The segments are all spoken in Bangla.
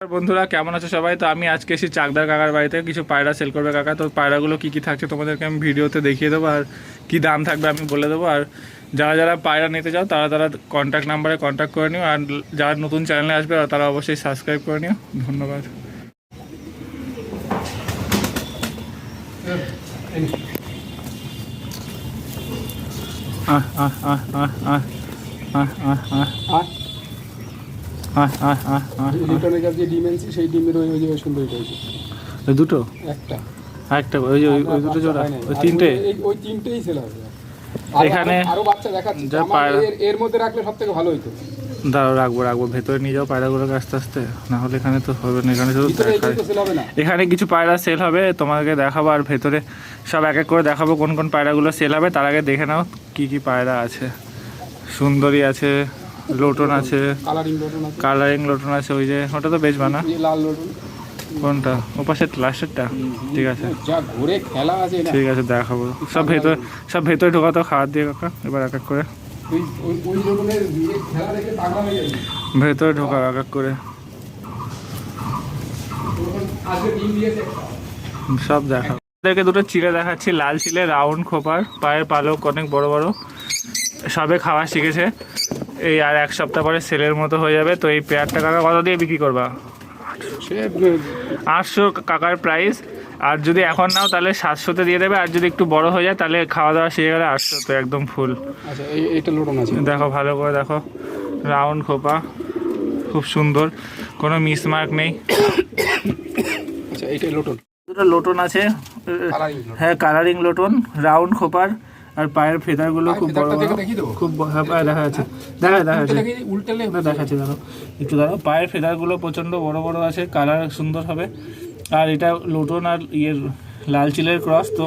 বন্ধুরা, কেমন আছো সবাই? তো আমি আজকে এসেছি চাকদার কাকার বাড়িতে। কিছু পায়রা সেল করবে কাকা। তো পায়রাগুলো কি কি থাকছে তোমাদেরকে আমি ভিডিওতে দেখিয়ে দেবো আর কি দাম থাকবে আমি বলে দেবো। আর যারা যারা পায়রা নিতে চাও, তারা তারা কন্ট্যাক্ট নাম্বারে কন্ট্যাক্ট করে নিও। আর যারা নতুন চ্যানেলে আসবে, তারা অবশ্যই সাবস্ক্রাইব করে নিও। ধন্যবাদ। আহ আহ আহ আহ আহ আহ আহ আহ আর আহ আহ আহ আহ লিটনের কাছে যে ডিম এনেছি সেই ডিমের ওই ওই যে সুন্দর হয়েছে ওই দুটো? একটা। আরেকটা ওই যে ওই- ওই দুটো জোড়া? ওই তিনটে? ওই তিনটেই সেল হবে। এখানে- আরও বাচ্চা দেখাচ্ছি। যা পায়রা- এর- মধ্যে রাখলে সব থেকে ভালো হইতো। দাঁড়াও রাখব রাখব। ভেতরে নিয়ে যাও পায়রাগুলোকে আস্তে আস্তে। না হলে এখানে তো না এখানে শুধু হবে না। এখানে কিছু পায়রা সেল হবে তোমাকে দেখাবো। আর ভেতরে সব এক এক করে দেখাবো কোন কোন পায়রাগুলো সেল হবে। তার আগে দেখে নাও কি কি পায়রা আছে। সুন্দরী আছে। লোটন আছে। কালারিং লোটন আছে। কালারিং লোটন আছে ওই যে ওটা তো বেচবা না? লাল লোটন। কোনটা? ওপাশের লাস্টেরটা ঠিক আছে। যা ঘুরে খেলা আছে না ঠিক আছে দেখাবো। সব ভেতরে সব ভেতরে ঢোকাতো খাওয়ার দিয়ে কাকা এবার এক এক করে। ওই ওই ওই লোটনের খেলা দেখে পাগলা যাবে। ভেতরে ঢোকা এক এক করে। সব দেখা। ওদেরকে দুটো চিড়ে দেখাচ্ছি লাল চিলে রাউন্ড খোপার পায়ের পালক অনেক বড় বড়। সবে খাওয়া শিখেছে। এই আর এক সপ্তাহ পরে সেলের মতো হয়ে যাবে তো এই পেয়ারটা কাকা কত দিয়ে বিক্রি করবা? আটশো কাকার প্রাইস আর যদি এখন নাও তাহলে সাতশোতে দিয়ে দেবে আর যদি একটু বড় হয়ে যায় তাহলে খাওয়া দাওয়া শিখে গেলে আটশো তো একদম ফুল আচ্ছা এইটা লোটন আছে। দেখো ভালো করে দেখো। রাউন্ড খোপা খুব সুন্দর। কোনো মিসমার্ক নেই। আচ্ছা লোটন। দুটো লোটন আছে। হ্যাঁ কালারিং লোটন রাউন্ড খোপার। আর পায়ের ফেদারগুলো খুব বড় বড়। দেখে? খুব হ্যাঁ পায়ে দেখা যাচ্ছে। দেখা দেখা যাচ্ছে। দেখি উল্টালে না দেখাচ্ছি দাঁড়ো একটু দাঁড়ো পায়ের ফেদারগুলো প্রচণ্ড বড় বড় আছে। কালার সুন্দর হবে। আর এটা লোটন আর ইয়ের লাল চিলের ক্রস তো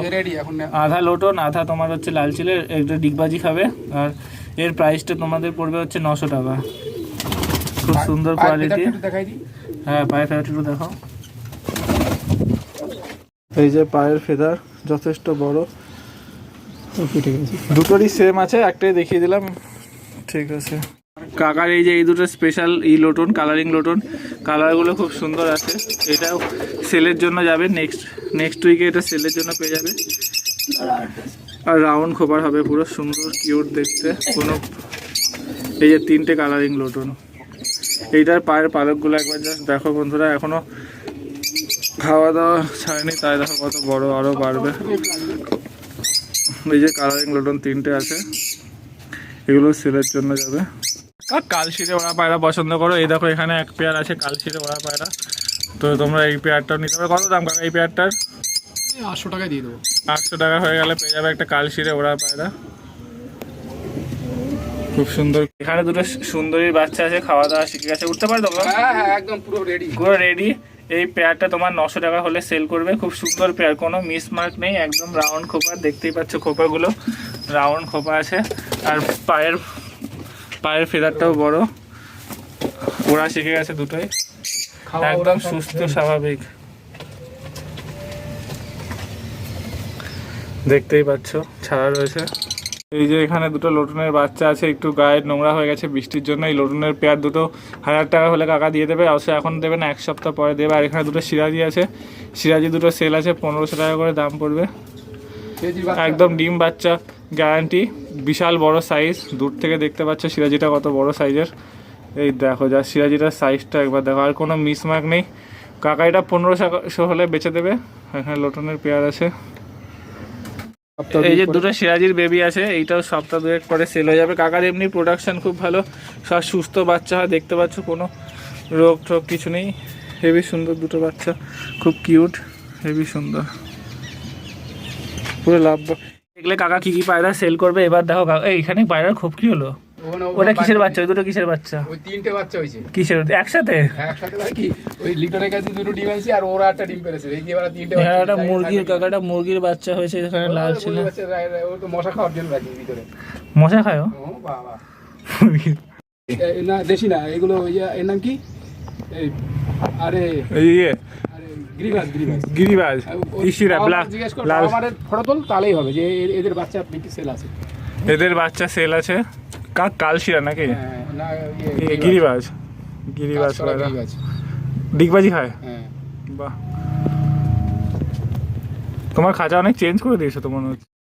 আধা লোটন আধা তোমার হচ্ছে লাল চিলের। একটা ডিগবাজি খাবে। আর এর প্রাইসটা তোমাদের পড়বে হচ্ছে নশো টাকা। খুব সুন্দর কোয়ালিটি হ্যাঁ পায়ের ফেদারটা একটু দেখো এই যে পায়ের ফেদার যথেষ্ট বড়। দুটোরই সেম আছে, একটাই দেখিয়ে দিলাম। ঠিক আছে। কাকার এই যে, এই দুটো স্পেশাল ই লোটন কালারিং লোটন কালারগুলো খুব সুন্দর আছে। এটাও সেলের জন্য যাবে। নেক্সট নেক্সট উইকে এটা সেলের জন্য পেয়ে যাবে। আর রাউন্ড খোপার হবে পুরো সুন্দর কিউট দেখতে। কোনো, এই যে তিনটে কালারিং লোটন এইটার পায়ের পালকগুলো একবার জাস্ট দেখো বন্ধুরা এখনও খাওয়া দাওয়া ছাড়েনি, তাই দেখো কত বড় আরও বাড়বে। এই যে কালারিং লোটন তিনটে আছে এগুলো সেলের জন্য যাবে। আর কালশিরে ওরা পায়রা পছন্দ করো। এই দেখো এখানে এক পেয়ার আছে কালশিরে ওরা পায়রা। তো তোমরা এই পেয়ারটাও নিতে পারো। কত দাম কাকা এই পেয়ারটার আটশো টাকায় দিয়ে দেবো। আটশো টাকা হয়ে গেলে পেয়ে যাবে একটা কালশিরে ওরা পায়রা। খুব সুন্দর। এখানে দুটো সুন্দরীর বাচ্চা আছে খাওয়া দাওয়া শিখে গেছে। উঠতে পারে তোমরা? হ্যাঁ হ্যাঁ একদম পুরো রেডি পুরো রেডি এই পেয়ারটা তোমার নশো টাকা হলে সেল করবে। খুব সুন্দর পেয়ার কোনো মিসমার্ক নেই একদম রাউন্ড খোপা। দেখতেই পাচ্ছ খোপাগুলো রাউন্ড খোপা আছে। আর পায়ের পায়ের ফেদারটাও বড়। ওরা শিখে গেছে দুটোই। একদম সুস্থ স্বাভাবিক। দেখতেই পাচ্ছ ছাড়া রয়েছে। এই যে এখানে দুটো লোটনের বাচ্চা আছে একটু গায়ে নোংরা হয়ে গেছে বৃষ্টির জন্য। এই লোটনের পেয়ার দুটো হাজার টাকা হলে কাকা দিয়ে দেবে অবশ্যই এখন দেবে না এক সপ্তাহ পরে দেবে। আর এখানে দুটো সিরাজি আছে। সিরাজি দুটো সেল আছে পনেরোশো টাকা করে দাম পড়বে। একদম ডিম বাচ্চা গ্যারান্টি। বিশাল বড় সাইজ দূর থেকে দেখতে পাচ্ছ সিরাজিটা কত বড় সাইজের। এই দেখো যা সিরাজিটার সাইজটা একবার দেখো আর কোনো মিসমার্ক নেই। কাকা এটা পনেরোশো হলে বেচে দেবে। এখানে লোটনের পেয়ার আছে। এই যে দুটো সিরাজির বেবি আছে এইটাও সপ্তাহ দুয়েক পরে সেল হয়ে যাবে। কাকার এমনি প্রোডাকশন খুব ভালো। সব সুস্থ বাচ্চা হয় দেখতে পাচ্ছ কোনো রোগ টোগ কিছু নেই। হেভি সুন্দর দুটো বাচ্চা খুব কিউট হেভি সুন্দর। পুরো লাভ দেখলে কাকা কি কি পায়রা সেল করবে এবার দেখো কাকা এইখানে পায়রা খুব কি হলো। ওটা কিসের বাচ্চা ওই দুটো কিসের বাচ্চা? ওই তিনটে বাচ্চা হয়েছে। কিসের? একসাথে? একসাথে মানে কি? ওই লিটনের কাছে দুটো ডিম আছে আর ওরা একটা ডিম পেরেছে। এই যে এবার তিনটে হ্যাঁ একটা মুরগির কাকাটা মুরগির বাচ্চা হয়েছে এখানে লাল ছিল। ও তো মশা খাওয়ার জন্য রাখি ভিতরে। মশা খায়? ও? ও বাবা না দেশি না এগুলো ওই যে এর নাম কি? এই, আরে এই ইয়ে। আরে গিরিবাজ গিরিবাজ। গিরিবাজ ইসিরা ব্ল্যাক লাল। আমার ফটো তোল তাহলেই হবে যে এ- এদের বাচ্চা বিক্রি সেল আছে? এদের বাচ্চা সেল আছে। কালশিরা নাকি? হ্যাঁ, না ইয়ে, গিরিবাজ। গিরিবাজ। ডিগবাজি খায়? হ্যাঁ। বাহ। তোমার খাঁচা অনেক চেঞ্জ করে দিয়েছ তো মনে হচ্ছে।